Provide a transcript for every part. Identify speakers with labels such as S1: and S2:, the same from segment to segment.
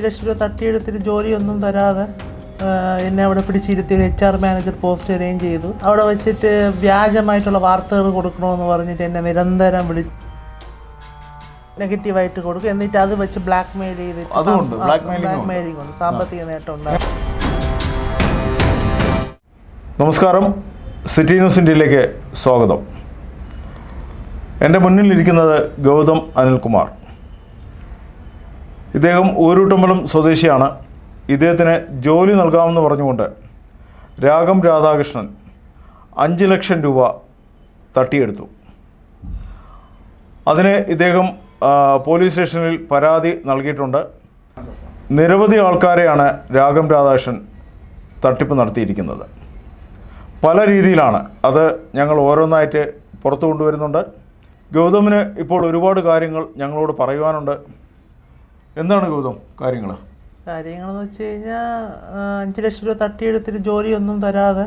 S1: ലക്ഷം രൂപ തട്ടിയെടുത്തിട്ട് ജോലിയൊന്നും തരാതെ എന്നെ അവിടെ പിടിച്ചിരുത്തി ഒരു H R manager post arrange ചെയ്തു. അവിടെ വെച്ചിട്ട് വ്യാജമായിട്ടുള്ള വാർത്തകൾ കൊടുക്കണമെന്ന് പറഞ്ഞിട്ട് എന്നെ നിരന്തരം വിളി നെഗറ്റീവായിട്ട് കൊടുക്കും. എന്നിട്ട് അത് വെച്ച് ബ്ലാക്ക് മെയിൽ ചെയ്തിട്ട്
S2: ഉണ്ട്.
S1: ബ്ലാക്ക് മെയിലിംഗ് ഉണ്ട്. സാമ്പത്തിക നേട്ടം ഉണ്ടാകും
S2: നമസ്കാരം. സിറ്റി ന്യൂസ് ഇന്ത്യയിലേക്ക് സ്വാഗതം. എന്റെ മുന്നിലിരിക്കുന്നത് ഗൗതം അനിൽകുമാർ. ഇദ്ദേഹം ഊരൂട്ടമ്പലം സ്വദേശിയാണ്. ഇദ്ദേഹത്തിന് ജോലി നൽകാമെന്ന് പറഞ്ഞുകൊണ്ട് രാഗം രാധാകൃഷ്ണൻ അഞ്ച് ലക്ഷം രൂപ തട്ടിയെടുത്തു. അതിന് ഇദ്ദേഹം പോലീസ് സ്റ്റേഷനിൽ പരാതി നൽകിയിട്ടുണ്ട്. നിരവധി ആൾക്കാരെയാണ് രാഗം രാധാകൃഷ്ണൻ തട്ടിപ്പ് നടത്തിയിരിക്കുന്നത്. പല രീതിയിലാണ്. അത് ഞങ്ങൾ ഓരോന്നായിട്ട് പുറത്തു കൊണ്ടുവരുന്നുണ്ട്. ഗൗതമിന് ഇപ്പോൾ ഒരുപാട് കാര്യങ്ങൾ ഞങ്ങളോട് പറയുവാനുണ്ട്. എന്താണ് ഗൗതം കാര്യങ്ങൾ?
S1: കാര്യങ്ങളെന്ന് വെച്ച് കഴിഞ്ഞാൽ അഞ്ച് ലക്ഷം രൂപ തട്ടിയെടുത്തിട്ട് ജോലിയൊന്നും തരാതെ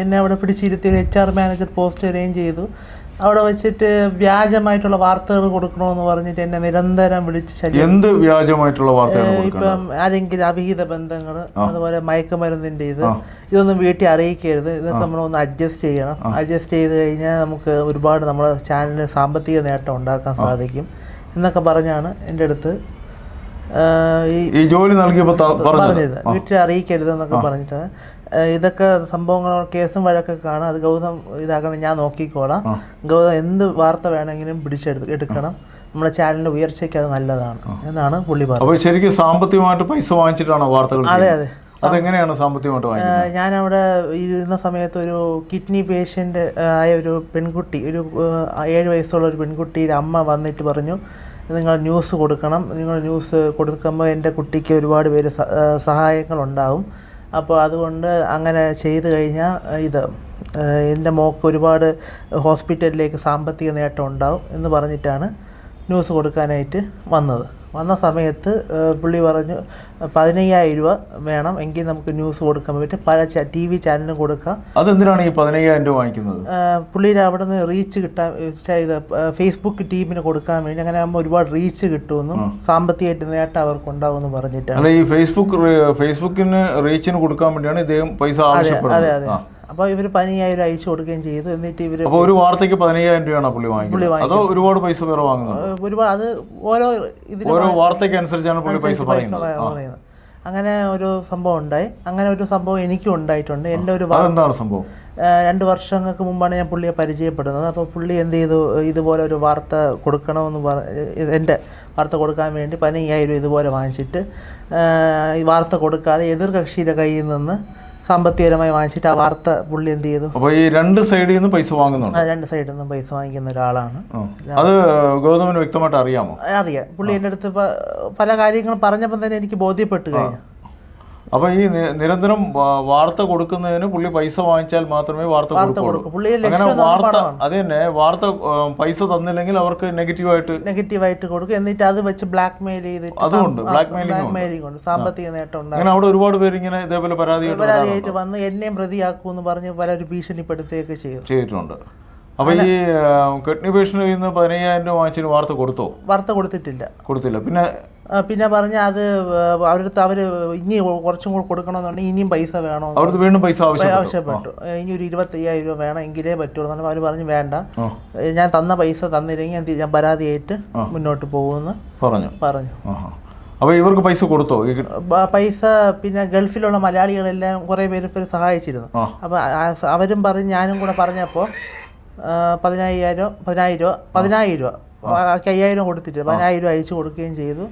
S1: എന്നെ അവിടെ പിടിച്ചിരുത്തി ഒരു H R manager post arrange ചെയ്തു. അവിടെ വെച്ചിട്ട് വ്യാജമായിട്ടുള്ള വാർത്തകൾ കൊടുക്കണമെന്ന് പറഞ്ഞിട്ട് എന്നെ നിരന്തരം വിളിച്ച്
S2: എന്ത് വ്യാജമായിട്ടുള്ള വാർത്തകൾ
S1: ഇപ്പം ആരെങ്കിലും അവിഹിത ബന്ധങ്ങൾ അതുപോലെ മയക്കുമരുന്നിന്റെ ഇത് ഇതൊന്നും വീട്ടിൽ അറിയിക്കരുത്. ഇതൊക്കെ നമ്മളൊന്ന് അഡ്ജസ്റ്റ് ചെയ്യണം. അഡ്ജസ്റ്റ് ചെയ്ത് കഴിഞ്ഞാൽ നമുക്ക് ഒരുപാട് നമ്മുടെ ചാനലിന് സാമ്പത്തിക നേട്ടം ഉണ്ടാക്കാൻ സാധിക്കും. എന്നൊക്കെ പറഞ്ഞാണ് എന്റെ അടുത്ത് ഈ
S2: ജോലി നൽകിയപ്പോൾ പറഞ്ഞത്.
S1: വീട്ടിൽ അറിയിക്കരുത് എന്നൊക്കെ പറഞ്ഞിട്ട് ഇതൊക്കെ സംഭവങ്ങൾ കേസും വഴക്കൊക്കെ കാണാം. അത് ഗൗതം ഇതാക്കണം. ഞാൻ നോക്കിക്കോളാം. ഗൗതം എന്ത് വാർത്ത വേണമെങ്കിലും പിടിച്ചെടുത്ത് എടുക്കണം. നമ്മുടെ ചാനലിന്റെ ഉയർച്ചയ്ക്ക് അത് നല്ലതാണ് എന്നാണ് പുള്ളി പറഞ്ഞത്.
S2: ശരിക്കും സാമ്പത്തികമായിട്ട് പൈസ വാങ്ങിച്ചിട്ടാണ് വാർത്തകൾ
S1: അതെ? അതെ.
S2: അതെങ്ങനെയാണ് സാമ്പത്തികമായിട്ട് ഞാൻ
S1: അവിടെ ഇരുന്ന സമയത്ത് ഒരു കിഡ്നി പേഷ്യന്റ് ആയ ഒരു പെൺകുട്ടി ഒരു ഏഴ് വയസ്സുള്ള ഒരു പെൺകുട്ടിയുടെ അമ്മ വന്നിട്ട് പറഞ്ഞു നിങ്ങൾ ന്യൂസ് കൊടുക്കണം. നിങ്ങൾ ന്യൂസ് കൊടുക്കുമ്പോൾ എന്റെ കുട്ടിക്ക് ഒരുപാട് പേര് സഹായങ്ങളുണ്ടാവും. അപ്പോൾ അതുകൊണ്ട് അങ്ങനെ ചെയ്തു കഴിഞ്ഞാൽ ഇത് എന്റെ മോക്ക് ഒരുപാട് ഹോസ്പിറ്റലിലേക്ക് സാമ്പത്തിക നേട്ടം ഉണ്ടാവും എന്ന് പറഞ്ഞിട്ടാണ് ന്യൂസ് കൊടുക്കാനായിട്ട് വന്നത്. വന്ന സമയത്ത് പുള്ളി പറഞ്ഞു പതിനയ്യായിരം രൂപ വേണം എങ്കിൽ നമുക്ക് ന്യൂസ് കൊടുക്കാൻ പറ്റും പല ടി വി ചാനലിനും കൊടുക്കാം.
S2: അതെന്തിനാണ് ഈ പതിനയ്യായിരം രൂപ വാങ്ങിക്കുന്നത്?
S1: പുള്ളിയുടെ അവിടെ നിന്ന് റീച്ച് കിട്ടാൻ ചെയ്ത ഫേസ്ബുക്ക് ടീമിന് കൊടുക്കാൻ വേണ്ടി അങ്ങനെ ആകുമ്പോൾ ഒരുപാട് റീച്ച് കിട്ടുമെന്നും സാമ്പത്തികമായിട്ട് നേട്ടം അവർക്ക് ഉണ്ടാവുമെന്ന് പറഞ്ഞിട്ടാണ്.
S2: അല്ല ഈ ഫേസ്ബുക്ക് ഫേസ്ബുക്കിന് റീച്ചിന് കൊടുക്കാൻ വേണ്ടിയാണ് ഇദ്ദേഹം പൈസ
S1: അതെ
S2: ആവശ്യപ്പെടുന്നത്.
S1: അതെ.
S2: ആ.
S1: അപ്പോൾ ഇവർ പതിനയ്യായിരം അയച്ചു കൊടുക്കുകയും ചെയ്തു. എന്നിട്ട് ഇവർ
S2: ഒരു വാർത്തയ്ക്ക് പതിനയ്യായിരം രൂപയാണ് പുള്ളി വാങ്ങിക്കുന്നത്? അതോ ഒരുപാട് പൈസ വേറെ വാങ്ങുന്നത്
S1: ഒരുപാട് അത് ഓരോ ഇതിന്
S2: ഓരോ വാർത്തയ്ക്ക് അനുസരിച്ചാണ് പുള്ളി പൈസ പറയുന്നത്.
S1: അങ്ങനെ ഒരു സംഭവം ഉണ്ടായി. അങ്ങനെ ഒരു സംഭവം എനിക്കും ഉണ്ടായിട്ടുണ്ട്. എന്റെ ഒരു
S2: അതെന്താണ് സംഭവം?
S1: രണ്ട് വർഷങ്ങൾക്ക് മുമ്പാണ് ഞാൻ പുള്ളിയെ പരിചയപ്പെടുന്നത്. അപ്പോൾ പുള്ളി എന്ത് ചെയ്തു? ഇതുപോലെ ഒരു വാർത്ത കൊടുക്കണമെന്ന് പറ എന്റെ വാർത്ത കൊടുക്കാൻ വേണ്ടി പതിനയ്യായിരം ഇതുപോലെ വാങ്ങിച്ചിട്ട് ഈ വാർത്ത കൊടുക്കാതെ എതിർ കക്ഷിയുടെ കയ്യിൽ നിന്ന് സാമ്പത്തികപരമായി വാങ്ങിച്ചിട്ട് ആ വാർത്ത പുള്ളി എന്ത് ചെയ്തു?
S2: അപ്പോൾ ഈ രണ്ട് സൈഡിൽ നിന്ന് പൈസ വാങ്ങുന്നുണ്ട്.
S1: ആ രണ്ട് സൈഡിൽ നിന്നും പൈസ വാങ്ങിക്കുന്ന ഒരാളാണ്.
S2: ആ. അത് ഗൗതമന് വ്യക്തമായിട്ട് അറിയാമോ?
S1: അറിയാം. പുള്ളി എന്റെ അടുത്ത് പ- പല കാര്യങ്ങളും പറഞ്ഞപ്പോൾ തന്നെ എനിക്ക് ബോധ്യപ്പെട്ട് കഴിഞ്ഞു.
S2: അപ്പോൾ ഈ നിരന്തരം വാർത്ത കൊടുക്കുന്നതിന് പുള്ളി പൈസ വാങ്ങിച്ചാൽ മാത്രമേ വാർത്ത കൊടുക്കുള്ളൂ. അങ്ങനെ വാർത്ത അത് തന്നെ വാർത്ത പൈസ തന്നില്ലെങ്കിൽ അവർക്ക് നെഗറ്റീവായിട്ട്
S1: നെഗറ്റീവായിട്ട് കൊടുക്കും. എന്നിട്ട് അത് വെച്ച് ബ്ലാക്ക് മെയിൽ ചെയ്തിട്ട്
S2: അതുകൊണ്ട്
S1: ബ്ലാക്ക് മെയിലിംഗ് ഉണ്ട് സാമ്പത്തിക നേട്ടം
S2: അങ്ങനെ അവിടെ ഒരുപാട് പേര് ഇങ്ങനെ ഇതേപോലെ പരാതി
S1: പരാതിയായിട്ട് വന്ന് എന്നെയും പ്രതിയാക്കുമെന്ന് പറഞ്ഞ് പലരും ഭീഷണിപ്പെടുത്തുകയൊക്കെ ചെയ്യും.
S2: ചെയ്തിട്ടുണ്ട്. അപ്പൊ ഈ കിഡ്നി പേഷ്യന്റ് പതിനയ്യായിരം രൂപ വാങ്ങിച്ചതിന് വാർത്ത കൊടുത്തോ?
S1: വാർത്ത കൊടുത്തിട്ടില്ല.
S2: കൊടുത്തില്ല. പിന്നെ
S1: പിന്നെ പറഞ്ഞ അത് അവരടുത്ത് അവർ ഇനി കുറച്ചും കൂടെ കൊടുക്കണമെന്നുണ്ടെങ്കിൽ ഇനിയും പൈസ വേണോ?
S2: വീണ്ടും പൈസ ആവശ്യപ്പെട്ടു.
S1: ഇനി ഒരു ഇരുപത്തയ്യായിരം രൂപ വേണം എങ്കിലേ പറ്റുള്ളൂ അവർ അവർ പറഞ്ഞു വേണ്ട. ഞാൻ തന്ന പൈസ തന്നില്ലെങ്കിൽ ഞാൻ പരാതിയായിട്ട് മുന്നോട്ട് പോകുമെന്ന്
S2: പറഞ്ഞു.
S1: പറഞ്ഞു.
S2: അപ്പോൾ ഇവർക്ക് പൈസ കൊടുത്തോ?
S1: പൈസ പിന്നെ ഗൾഫിലുള്ള മലയാളികളെല്ലാം കുറേ പേര് ഇവർ സഹായിച്ചിരുന്നു.
S2: അപ്പൊ
S1: അപ്പോൾ അവരും പറഞ്ഞു ഞാനും കൂടെ പറഞ്ഞപ്പോൾ പതിനായിരം പതിനായിരം രൂപ പതിനായിരം രൂപ. അയ്യായിരം കൊടുത്തിട്ട് പതിനായിരം അയച്ചു കൊടുക്കുകയും ചെയ്തു.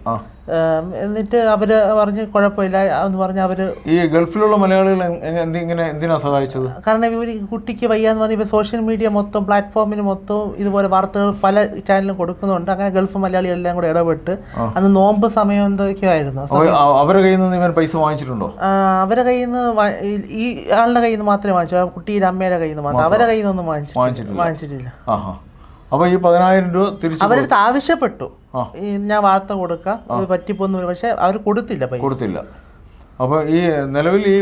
S1: എന്നിട്ട് അവർ പറഞ്ഞ് കുഴപ്പമില്ല എന്ന് പറഞ്ഞ് അവർ
S2: ഈ ഗൾഫിലുള്ള മലയാളികൾ എന്തിനാ സഹായിച്ചത്?
S1: കാരണം ഇവർ കുട്ടിക്ക് വയ്യാന്ന് പറഞ്ഞ ഇവർ സോഷ്യൽ മീഡിയ മൊത്തം പ്ലാറ്റ്ഫോമിന് മൊത്തം ഇതുപോലെ വാർത്തകൾ പല ചാനലും കൊടുക്കുന്നുണ്ട്. അങ്ങനെ ഗൾഫ് മലയാളി എല്ലാം കൂടെ ഇടപെട്ട് അന്ന് നോമ്പ് സമയം എന്തൊക്കെയായിരുന്നു? ആ
S2: അപ്പോൾ അ- അവരുടെ കയ്യിൽ നിന്ന് ഇവൻ പൈസ വാങ്ങിച്ചിട്ടുണ്ടോ?
S1: അവരെ കയ്യിൽ നിന്ന് ഈ- ഈ ആളുടെ കയ്യിൽ നിന്ന് മാത്രമേ വാങ്ങിച്ചു. കുട്ടിയുടെ അമ്മയുടെ കയ്യിൽ നിന്ന് മാത്രം. അവരെ കയ്യിൽ നിന്നൊന്നും വാങ്ങിച്ചിട്ടില്ല.
S2: വാങ്ങിച്ചിട്ടില്ല. അപ്പോൾ ഈ പതിനായിരം രൂപ തിരിച്ചു
S1: അവരടുത്ത് ആവശ്യപ്പെട്ടു. ഈ ഞാൻ വാർത്ത കൊടുക്കാം. ഇത് പറ്റിപ്പോന്നു പക്ഷെ അവർ കൊടുത്തില്ല പൈസ.
S2: കൊടുത്തില്ല. അപ്പോൾ ഈ നിലവിൽ ഈ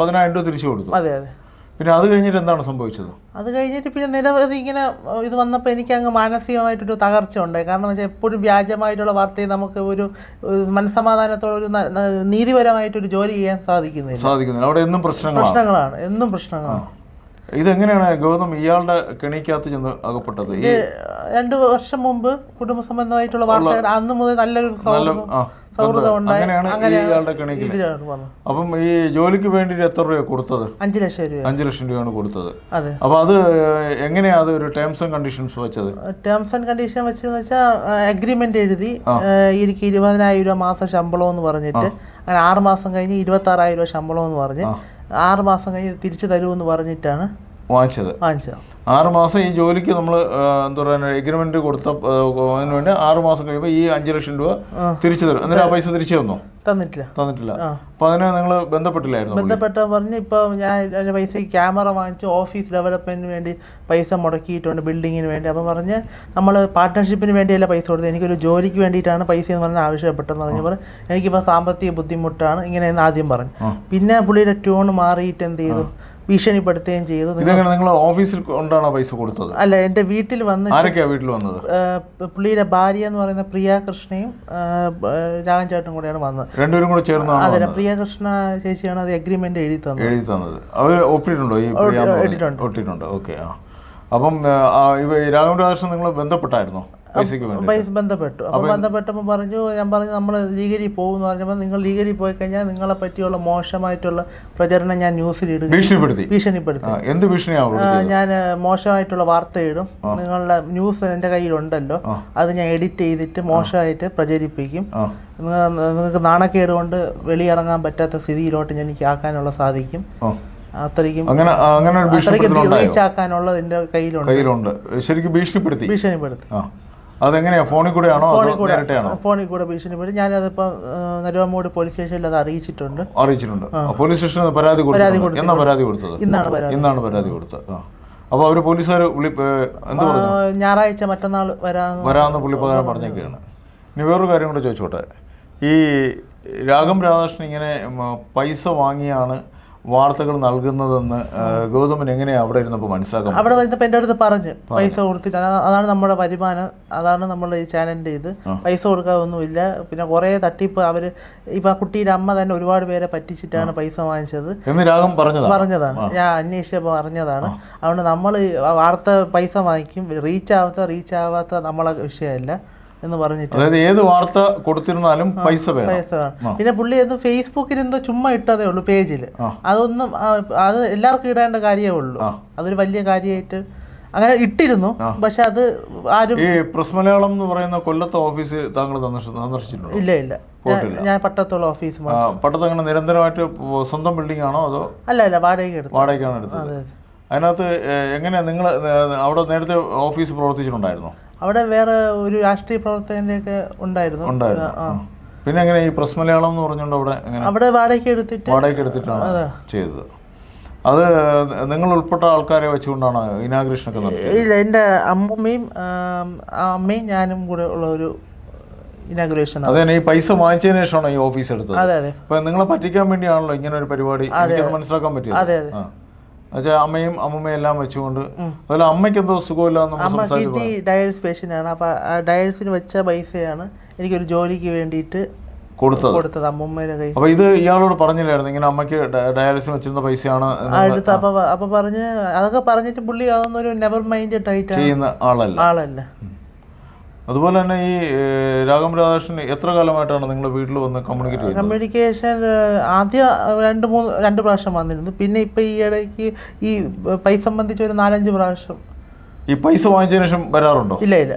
S2: പതിനായിരം രൂപ തിരിച്ചു കൊടുത്തു.
S1: അതെ അതെ.
S2: പിന്നെ അത് കഴിഞ്ഞിട്ട് എന്താണ് സംഭവിച്ചത്?
S1: അത് കഴിഞ്ഞിട്ട് പിന്നെ നിരവധി ഇങ്ങനെ ഇത് വന്നപ്പോൾ എനിക്ക് അങ്ങ് മാനസികമായിട്ടൊരു തകർച്ച ഉണ്ടായി കാരണം വെച്ചാൽ എപ്പോഴും വ്യാജമായിട്ടുള്ള വാർത്തയെ നമുക്ക് ഒരു മനസ്സമാധാനത്തോടെ ഒരു നീതിപരമായിട്ടൊരു ജോലി ചെയ്യാൻ സാധിക്കുന്നില്ല.
S2: സാധിക്കുന്നില്ല. അവിടെ എന്നും പ്രശ്നങ്ങളാണ്.
S1: പ്രശ്നങ്ങളാണ്. എന്നും പ്രശ്നങ്ങളാണ്.
S2: ഇതെങ്ങനെയാണ് ഗൗതം ഇയാളുടെ കെണിക്കകത്ത് ചെന്ന് അകപ്പെട്ടത്?
S1: രണ്ടു വർഷം മുമ്പ് കുടുംബ സംബന്ധമായിട്ടുള്ള വാർത്തകൾ അന്ന് മുതൽ നല്ലൊരു സൗഹൃദം ഉണ്ടായി.
S2: അപ്പം ഈ ജോലിക്ക് വേണ്ടി എത്ര രൂപ കൊടുത്തത്?
S1: അഞ്ചു ലക്ഷം രൂപ
S2: അഞ്ചു ലക്ഷം രൂപയാണ് കൊടുത്തത്. അപ്പൊ അത് എങ്ങനെയാ അത് ഒരു ടേംസ് ആൻഡ് കണ്ടീഷൻസ് വെച്ചത്?
S1: ടേംസ് ആൻഡ് കണ്ടീഷൻ വെച്ചെന്ന് വെച്ചാൽ അഗ്രിമെന്റ് എഴുതി എനിക്ക് ഇരുപതിനായിരം രൂപ മാസം ശമ്പളം എന്ന് പറഞ്ഞിട്ട് അങ്ങനെ ആറ് മാസം കഴിഞ്ഞ് ഇരുപത്തി ആറായിരം രൂപ ശമ്പളം എന്ന് പറഞ്ഞ് ആറ് മാസം കഴിഞ്ഞ് തിരിച്ചു തരുമെന്ന് പറഞ്ഞിട്ടാണ്
S2: വാങ്ങിച്ചത്.
S1: വാങ്ങിച്ചത്.
S2: ആറ് മാസം ഈ ജോലിക്ക് നമ്മൾ എന്താ പറയുക എഗ്രിമെന്റ് കൊടുത്ത അതിന് വേണ്ടി ആറ് മാസം കഴിയുമ്പോൾ ഈ അഞ്ച് ലക്ഷം രൂപ തിരിച്ചു തരും. എന്നിട്ട് ആ പൈസ തിരിച്ചു തന്നോ?
S1: തന്നിട്ടില്ല.
S2: തന്നിട്ടില്ല. അപ്പൊ അതിനെ നിങ്ങൾ ബന്ധപ്പെട്ടില്ലായിരുന്നു
S1: ബന്ധപ്പെട്ട പറഞ്ഞ് ഇപ്പൊ ഞാൻ അതിന്റെ പൈസ ക്യാമറ വാങ്ങിച്ച് ഓഫീസ് ഡെവലപ്മെന്റിന് വേണ്ടി പൈസ മുടക്കിയിട്ടുണ്ട് ബിൽഡിങ്ങിന് വേണ്ടി. അപ്പം പറഞ്ഞ് നമ്മൾ പാർട്ട്ണർഷിപ്പിന് വേണ്ടിയല്ല പൈസ കൊടുത്തത്. എനിക്കൊരു ജോലിക്ക് വേണ്ടിയിട്ടാണ് പൈസ എന്ന് പറഞ്ഞാൽ ആവശ്യപ്പെട്ടെന്ന് പറഞ്ഞപ്പോൾ എനിക്കിപ്പോൾ സാമ്പത്തിക ബുദ്ധിമുട്ടാണ് ഇങ്ങനെയെന്ന് ആദ്യം പറഞ്ഞു. പിന്നെ പുള്ളിയുടെ ട്യൂൺ മാറിയിട്ട് എന്ത് ചെയ്തു? ഭീഷണിപ്പെടുത്തുകയും ചെയ്തു.
S2: നിങ്ങൾ ഓഫീസിൽ കൊണ്ടാണോ പൈസ കൊടുത്തത്?
S1: അല്ല എന്റെ വീട്ടിൽ വന്ന്
S2: ആരൊക്കെയാ വീട്ടിൽ വന്നത്?
S1: പുള്ളിയുടെ ഭാര്യ എന്ന് പറയുന്ന പ്രിയ കൃഷ്ണയും ഏഹ്, ഏഹ്, രാഘവൻ ചേട്ടനും കൂടെയാണ് വന്നത്.
S2: രണ്ടുപേരും കൂടെ ചേർന്ന്
S1: അതെ പ്രിയ കൃഷ്ണ ചേച്ചിയാണ് അത് എഗ്രിമെന്റ് എഴുതി തന്നത്.
S2: എഴുതി തന്നത്. അവർ ഒപ്പിട്ടുണ്ടോ ഈ. ഒട്ടിട്ടുണ്ട് ഓക്കെ അപ്പം രാധാകൃഷ്ണൻ നിങ്ങൾ ബന്ധപ്പെട്ടായിരുന്നോ?
S1: ബന്ധപ്പെട്ടു. അപ്പൊ ബന്ധപ്പെട്ടപ്പോൾ പറഞ്ഞു ഞാൻ പറഞ്ഞു നമ്മൾ ലീഗരി പോകുന്നു പറഞ്ഞപ്പോൾ നിങ്ങൾ ലീഗരി പോയി കഴിഞ്ഞാൽ നിങ്ങളെ പറ്റിയുള്ള മോശമായിട്ടുള്ള പ്രചരണം ഞാൻ ന്യൂസിൽ ഇടും
S2: ഭീഷണിപ്പെടുത്തി.
S1: ഭീഷണിപ്പെടുത്തി.
S2: എന്ത് ഭീഷണിയാ
S1: ഞാൻ മോശമായിട്ടുള്ള വാർത്ത ഇടും നിങ്ങളുടെ ന്യൂസ് എന്റെ കയ്യിലുണ്ടല്ലോ. അത് ഞാൻ എഡിറ്റ് ചെയ്തിട്ട് മോശമായിട്ട് പ്രചരിപ്പിക്കും. നിങ്ങൾക്ക് നാണക്കേട് കൊണ്ട് വെളിയിറങ്ങാൻ പറ്റാത്ത സ്ഥിതിയിലോട്ട് എനിക്ക് ആക്കാനുള്ള സാധിക്കും. അത്രയ്ക്കും
S2: അങ്ങനെ അങ്ങനെ
S1: റീച്ച് കയ്യിലുണ്ട്.
S2: കയ്യിലുണ്ട്. ശരിക്കും ഭീഷണിപ്പെടുത്തി.
S1: ഭീഷണിപ്പെടുത്തി.
S2: അതെങ്ങനെയാ? ഫോണിൽ കൂടെ. ആണോ
S1: ഫോണിൽ കൂടെ ഭീഷണി പോയി ഞാനതിപ്പോ നരുവാമൂട് പോലീസ് സ്റ്റേഷനിൽ അത് അറിയിച്ചിട്ടുണ്ട്.
S2: അറിയിച്ചിട്ടുണ്ട്. പോലീസ് സ്റ്റേഷനിൽ പരാതി കൊടുത്തു എന്നാ പരാതി കൊടുത്തത്?
S1: ഇന്നാണ് പരാതി.
S2: കൊടുത്തത്. അപ്പോൾ അവർ പോലീസുകാർ
S1: ഞായറാഴ്ച മറ്റന്നാൾ വരാമെന്ന്
S2: വരാമെന്ന് പുള്ളിപ്പകാരം പറഞ്ഞേക്കാണ്. ഇനി വേറൊരു കാര്യം കൂടെ ചോദിച്ചോട്ടെ. ഈ രാഗം രാധാകൃഷ്ണൻ ഇങ്ങനെ പൈസ വാങ്ങിയാണ് വാർത്തകൾ നൽകുന്നതെന്ന് ഗൗതമൻ എങ്ങനെയാണ് അവിടെ ഇരുന്നപ്പോൾ മനസ്സിലാക്കാം
S1: അവിടെ വരുന്നപ്പോൾ എന്റെ അടുത്ത് പറഞ്ഞു പൈസ കൊടുത്തിട്ട്. അതാണ് നമ്മുടെ വരുമാനം അതാണ് നമ്മൾ ഈ ചാനലിന്റെ ഇത്. പൈസ കൊടുക്കാതൊന്നുമില്ല. പിന്നെ കുറേ തട്ടിപ്പ് അവർ ഇപ്പം ആ കുട്ടിയുടെ അമ്മ തന്നെ ഒരുപാട് പേരെ പറ്റിച്ചിട്ടാണ് പൈസ വാങ്ങിച്ചത്.
S2: എന്ന് രാഗം പറഞ്ഞതാ?
S1: പറഞ്ഞതാണ്. ഞാൻ അന്വേഷിച്ചപ്പോൾ അറിഞ്ഞതാണ് അതുകൊണ്ട് നമ്മൾ വാർത്ത പൈസ വാങ്ങിക്കും. റീച്ച് ആവാത്ത റീച്ച് ആവാത്ത നമ്മളെ വിഷയമല്ല. എന്ന് പറഞ്ഞിട്ട്.
S2: അതായത് ഏത് വാർത്ത കൊടുത്തിരുന്നാലും പൈസ വേണം.
S1: പൈസ പിന്നെ പുള്ളി എന്ന് ഫേസ്ബുക്കിൽ എന്തോ ചുമ്മാ ഇട്ടതേ ഉള്ളൂ പേജിൽ അതൊന്നും അത് എല്ലാവർക്കും ഇടേണ്ട കാര്യമേ ഉള്ളൂ. അതൊരു വലിയ കാര്യമായിട്ട് അങ്ങനെ ഇട്ടിരുന്നു. പക്ഷെ അത് ആരും
S2: ഈ പ്രസ് മലയാളം എന്ന് പറയുന്ന കൊല്ലത്തെ ഓഫീസ് താങ്കൾ സന്ദർശി- സന്ദർശിച്ചിട്ടുണ്ടോ?
S1: ഇല്ല ഇല്ല. ഞാൻ- പട്ടത്തുള്ള ഓഫീസ്
S2: പട്ടത്ത് അങ്ങനെ നിരന്തരമായിട്ട് സ്വന്തം ബിൽഡിംഗ് ആണോ അതോ
S1: അല്ല അല്ല വാടകയ്ക്ക് എടുത്തു
S2: വാടകയ്ക്കാണ് എടുത്തത്? അതിനകത്ത് എങ്ങനെയാ നിങ്ങൾ അവിടെ നേരത്തെ ഓഫീസ് പ്രവർത്തിച്ചിട്ടുണ്ടായിരുന്നോ?
S1: അവിടെ വേറെ ഒരു രാഷ്ട്രീയ പ്രവർത്തകന്റെ ഒക്കെ ഉണ്ടായിരുന്നു.
S2: പിന്നെ എങ്ങനെ ഈ പ്രസ് മലയാളം എന്ന് പറഞ്ഞുകൊണ്ട് അവിടെ
S1: അവിടെ വാടകയ്ക്ക് എടുത്തിട്ട്
S2: വാടകയ്ക്ക് എടുത്തിട്ടാണ് ചെയ്തത്. അത് നിങ്ങൾ ഉൾപ്പെട്ട ആൾക്കാരെ വെച്ചുകൊണ്ടാണ് ഇനാഗ്രേഷൻ ഒക്കെ നടത്തിയത്?
S1: ഇല്ല എന്റെ അമ്മയും അമ്മയും ഞാനും കൂടെ ഉള്ള ഒരു ഇനാഗ്രേഷൻ
S2: അതെ ഈ പൈസ വാങ്ങിച്ചതിന് ശേഷമാണ് ഈ ഓഫീസ് എടുത്തത്.
S1: അതെ അതെ.
S2: അപ്പൊ നിങ്ങളെ പറ്റിക്കാൻ വേണ്ടിയാണല്ലോ ഇങ്ങനെ ഒരു പരിപാടി. മനസ്സിലാക്കാൻ പറ്റിയത്
S1: അതെ, അതെ.
S2: എന്നുവെച്ചാൽ അമ്മയും അമ്മമ്മയും എല്ലാം വെച്ചുകൊണ്ട് അതുപോലെ അമ്മയ്ക്ക് എന്തോ സംസാരിച്ചു
S1: കിഡ്നി ഡയൽസ് പേഷ്യന്റാണ് അപ്പോൾ ആ ഡയൽസിന് വെച്ച പൈസയാണ് എനിക്കൊരു ജോലിക്ക് വേണ്ടിയിട്ട്
S2: കൊടുത്തത്.
S1: കൊടുത്തത് അമ്മൂമ്മയുടെ കൈ
S2: അപ്പൊ ഇത് ഇയാളോട് പറഞ്ഞില്ലായിരുന്നു? ഇങ്ങനെ അമ്മയ്ക്ക് ഡയാലിസിന് വെച്ചിരുന്ന പൈസയാണ്
S1: അടുത്ത് അപ്പൊ അപ്പൊ പറഞ്ഞ് അതൊക്കെ പറഞ്ഞിട്ട് പുള്ളി അതൊന്നും ഒരു നെവർ മൈൻഡ് ആയിട്ട്
S2: ചെയ്യുന്ന ആളല്ല.
S1: ആളല്ല.
S2: അതുപോലെ തന്നെ ഈ രാഘം രാഘവൻ രാധാകൃഷ്ണൻ എത്ര കാലമായിട്ടാണ് നിങ്ങളുടെ വീട്ടിൽ വന്ന് കമ്മ്യൂണിക്കേറ്റ് ചെയ്യുന്നത്?
S1: കമ്മ്യൂണിക്കേഷൻ ആദ്യം രണ്ട് മൂന്ന് രണ്ട് പ്രാവശ്യം വന്നിരുന്നു. പിന്നെ ഇപ്പൊ ഈ ഇടയ്ക്ക് ഈ പൈസ സംബന്ധിച്ച് ഒരു നാലഞ്ച് പ്രാവശ്യം.
S2: ഈ പൈസ വാങ്ങിച്ചതിന് ശേഷം വരാറുണ്ടോ?
S1: ഇല്ല ഇല്ല.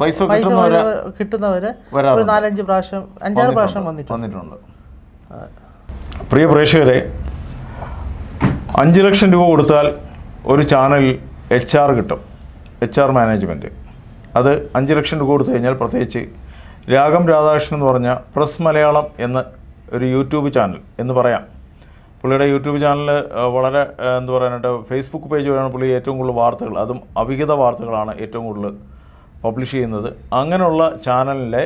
S2: പൈസ കിട്ടുന്നവരെ
S1: ഒരു- കിട്ടുന്നവര് ഒരു നാലഞ്ച് പ്രാവശ്യം അഞ്ചാറ് പ്രാവശ്യം വന്നിട്ടുണ്ട്.
S2: വന്നിട്ടുണ്ട്. പ്രിയ പ്രേക്ഷകരെ അഞ്ച് ലക്ഷം രൂപ കൊടുത്താൽ ഒരു ചാനൽ എച്ച് ആർ കിട്ടും. എച്ച് ആർ മാനേജ്മെന്റ് അത് അഞ്ച് ലക്ഷം രൂപ കൊടുത്തു കഴിഞ്ഞാൽ പ്രത്യേകിച്ച്. രാഗം രാധാകൃഷ്ണൻ എന്ന് പറഞ്ഞ പ്രസ് മലയാളം എന്ന ഒരു യൂട്യൂബ് ചാനൽ എന്ന് പറയാം. പുള്ളിയുടെ യൂട്യൂബ് ചാനൽ വളരെ എന്താ പറയാനായിട്ട് ഫേസ്ബുക്ക് പേജ് വഴിയാണ് പുള്ളി ഏറ്റവും കൂടുതൽ വാർത്തകൾ അതും അവിഹിത വാർത്തകളാണ് ഏറ്റവും കൂടുതൽ പബ്ലിഷ് ചെയ്യുന്നത്. അങ്ങനെയുള്ള ചാനലിലെ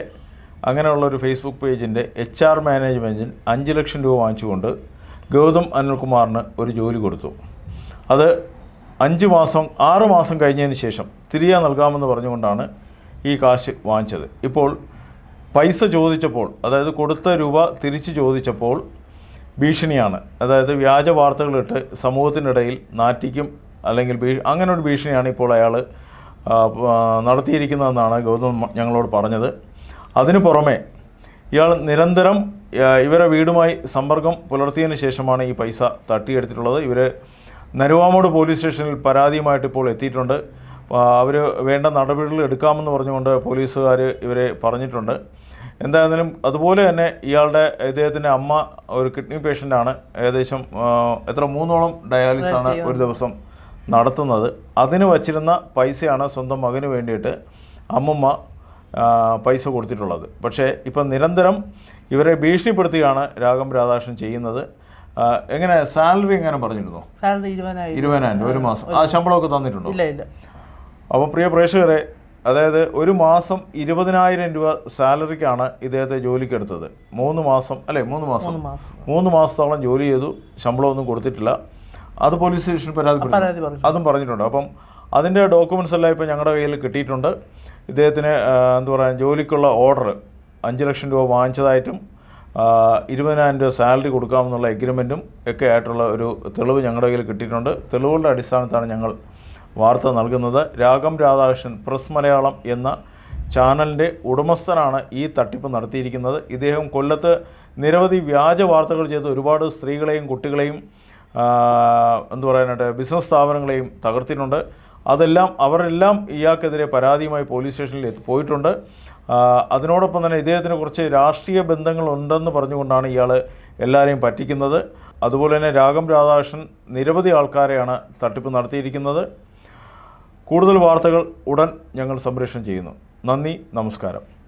S2: അങ്ങനെയുള്ള ഒരു ഫേസ്ബുക്ക് പേജിന്റെ എച്ച് ആർ മാനേജ്മെന്റിന് അഞ്ച് ലക്ഷം രൂപ വാങ്ങിച്ചുകൊണ്ട് ഗൗതം അനിൽകുമാറിന് ഒരു ജോലി കൊടുത്തു. അത് അഞ്ച് മാസം ആറ് മാസം കഴിഞ്ഞതിന് ശേഷം തിരികെ നൽകാമെന്ന് പറഞ്ഞുകൊണ്ടാണ് ഈ കാശ് വാങ്ങിച്ചത്. ഇപ്പോൾ പൈസ ചോദിച്ചപ്പോൾ അതായത് കൊടുത്ത രൂപ തിരിച്ചു ചോദിച്ചപ്പോൾ ഭീഷണിയാണ്. അതായത് വ്യാജ വാർത്തകളിട്ട് സമൂഹത്തിനിടയിൽ നാറ്റിക്കും അല്ലെങ്കിൽ ഭീ അങ്ങനെ ഒരു ഭീഷണിയാണ് ഇപ്പോൾ അയാൾ നടത്തിയിരിക്കുന്നതെന്നാണ് ഗൗതം ഞങ്ങളോട് പറഞ്ഞത്. അതിനു പുറമെ ഇയാൾ നിരന്തരം ഇവരെ വീടുമായി സമ്പർക്കം പുലർത്തിയതിന് ശേഷമാണ് ഈ പൈസ തട്ടിയെടുത്തിട്ടുള്ളത്. ഇവർ നരുവാമോട് പോലീസ് സ്റ്റേഷനിൽ പരാതിയുമായിട്ട് ഇപ്പോൾ എത്തിയിട്ടുണ്ട്. അവർ വേണ്ട നടപടികൾ എടുക്കാമെന്ന് പറഞ്ഞുകൊണ്ട് പോലീസുകാർ ഇവരെ പറഞ്ഞിട്ടുണ്ട്. എന്തായാലും അതുപോലെ തന്നെ ഇയാളുടെ ഇദ്ദേഹത്തിന്റെ അമ്മ ഒരു കിഡ്നി പേഷ്യന്റാണ് ഏകദേശം എത്ര മൂന്നോളം ഡയാലിസിസ് ആണ് ഒരു ദിവസം നടത്തുന്നത്. അതിന് വച്ചിരുന്ന പൈസയാണ് സ്വന്തം മകന് വേണ്ടിയിട്ട് അമ്മമ്മ പൈസ കൊടുത്തിട്ടുള്ളത്. പക്ഷേ ഇപ്പം നിരന്തരം ഇവരെ ഭീഷണിപ്പെടുത്തുകയാണ് രാഗം രാധാകൃഷ്ണൻ ചെയ്യുന്നത്. എങ്ങനെ സാലറി എങ്ങനെ പറഞ്ഞിരുന്നു?
S1: സാലറി ഇരുപതിനായിരം
S2: ഇരുപതിനായിരം രൂപ ഒരു മാസം. ആ ശമ്പളമൊക്കെ തന്നിട്ടുണ്ടോ?
S1: ഇല്ല ഇല്ല.
S2: അപ്പോൾ പ്രിയ പ്രേക്ഷകരെ അതായത് ഒരു മാസം ഇരുപതിനായിരം രൂപ സാലറിക്കാണ് ഇദ്ദേഹത്തെ ജോലിക്കെടുത്തത്. മൂന്ന് മാസം അല്ലേ? മൂന്ന് മാസം.
S1: മൂന്ന്
S2: മാസത്തോളം ജോലി ചെയ്തു. ശമ്പളമൊന്നും കൊടുത്തിട്ടില്ല. അത് പോലീസ് സ്റ്റേഷനിൽ
S1: പരാതി
S2: അതും പറഞ്ഞിട്ടുണ്ട്. അപ്പം അതിന്റെ ഡോക്യുമെന്റ്സ് എല്ലാം ഇപ്പോൾ ഞങ്ങളുടെ കയ്യിൽ കിട്ടിയിട്ടുണ്ട്. ഇദ്ദേഹത്തിന് എന്താ പറയുക ജോലിക്കുള്ള ഓർഡർ അഞ്ച് ലക്ഷം രൂപ വാങ്ങിച്ചതായിട്ടും ഇരുപതിനായിരം രൂപ സാലറി കൊടുക്കാമെന്നുള്ള എഗ്രിമെന്റും ഒക്കെ ആയിട്ടുള്ള ഒരു തെളിവ് ഞങ്ങളുടെ കയ്യിൽ കിട്ടിയിട്ടുണ്ട്. തെളിവുകളുടെ അടിസ്ഥാനത്താണ് ഞങ്ങൾ വാർത്ത നൽകുന്നത് രാഗം രാധാകൃഷ്ണൻ പ്രസ് മലയാളം എന്ന ചാനലിന്റെ ഉടമസ്ഥനാണ് ഈ തട്ടിപ്പ് നടത്തിയിരിക്കുന്നത്. ഇദ്ദേഹം കൊല്ലത്ത് നിരവധി വ്യാജ വാർത്തകൾ ചെയ്ത് ഒരുപാട് സ്ത്രീകളെയും കുട്ടികളെയും എന്തു പറയാനായിട്ട് ബിസിനസ് സ്ഥാപനങ്ങളെയും തകർത്തിട്ടുണ്ട്. അതെല്ലാം അവരെല്ലാം ഇയാൾക്കെതിരെ പരാതിയുമായി പോലീസ് സ്റ്റേഷനിൽ പോയിട്ടുണ്ട്. അതിനോടൊപ്പം തന്നെ ഇദ്ദേഹത്തിന് കുറച്ച് രാഷ്ട്രീയ ബന്ധങ്ങളുണ്ടെന്ന് പറഞ്ഞുകൊണ്ടാണ് ഇയാൾ എല്ലാവരെയും പറ്റിക്കുന്നത്. അതുപോലെ തന്നെ രാഗം രാധാകൃഷ്ണൻ നിരവധി ആൾക്കാരെയാണ് തട്ടിപ്പ് നടത്തിയിരിക്കുന്നത്. കൂടുതൽ വാർത്തകൾ ഉടൻ ഞങ്ങൾ സംപ്രേഷണം ചെയ്യുന്നു. നന്ദി നമസ്കാരം.